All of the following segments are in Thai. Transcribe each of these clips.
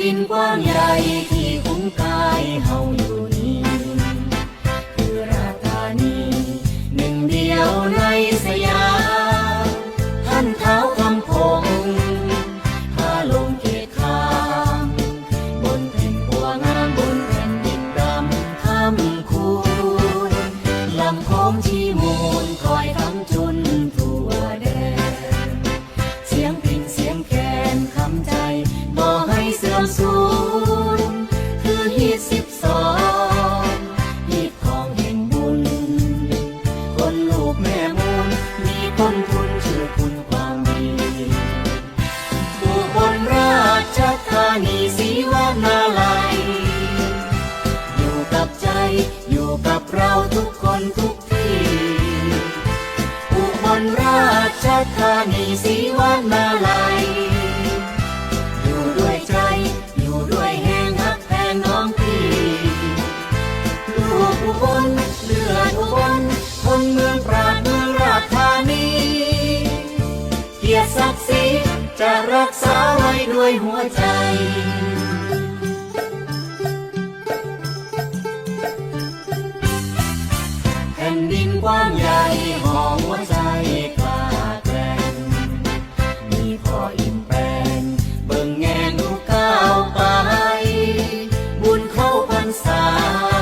ดินกว้างใหญ่ที่คุ้มกายเฮาอยู่นี้คือราธานีหนึ่งเดียวในสยามท่านเท้าคำพงพาลงเขตขามบนแผ่นบัวงามบนแผ่นดินดำคำคูณลำโค้งที่มูลคอยคำจุนทั่ เราทุกคนทุกที่อุบลราชธานีศรีวนาลัยอยู่ด้วยใจ อยู่ด้วยแห่งฮักแพงน้องพี่ลูกอุบลเลือดอุบลคนเมืองปราดเมืองราชธานีเกียรติศักดิ์ศรีจะรักษาไว้ด้วยหัวใจ ร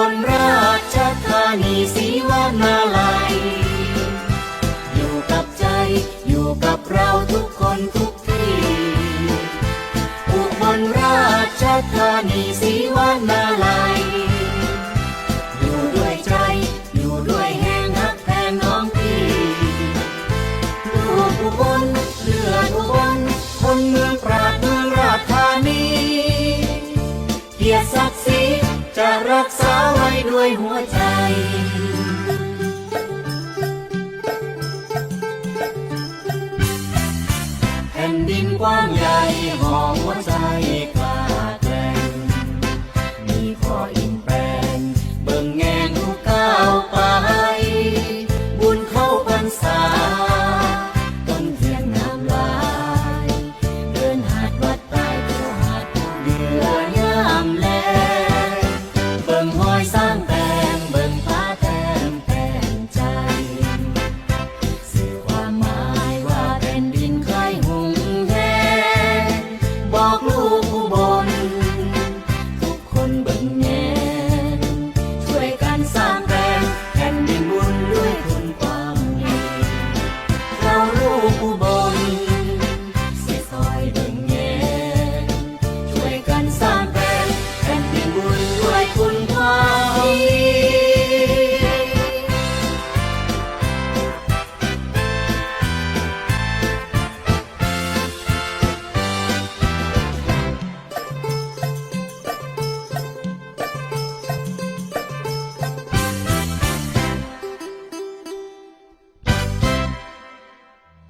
บลราชธานีศรีวนาลัย อยู่กับใจอยู่กับเราทุกคนทุกที่ อุบลราชธานีศรีวนา ด้วยหัวใจแผ่นดินกว้างใหญ่หอง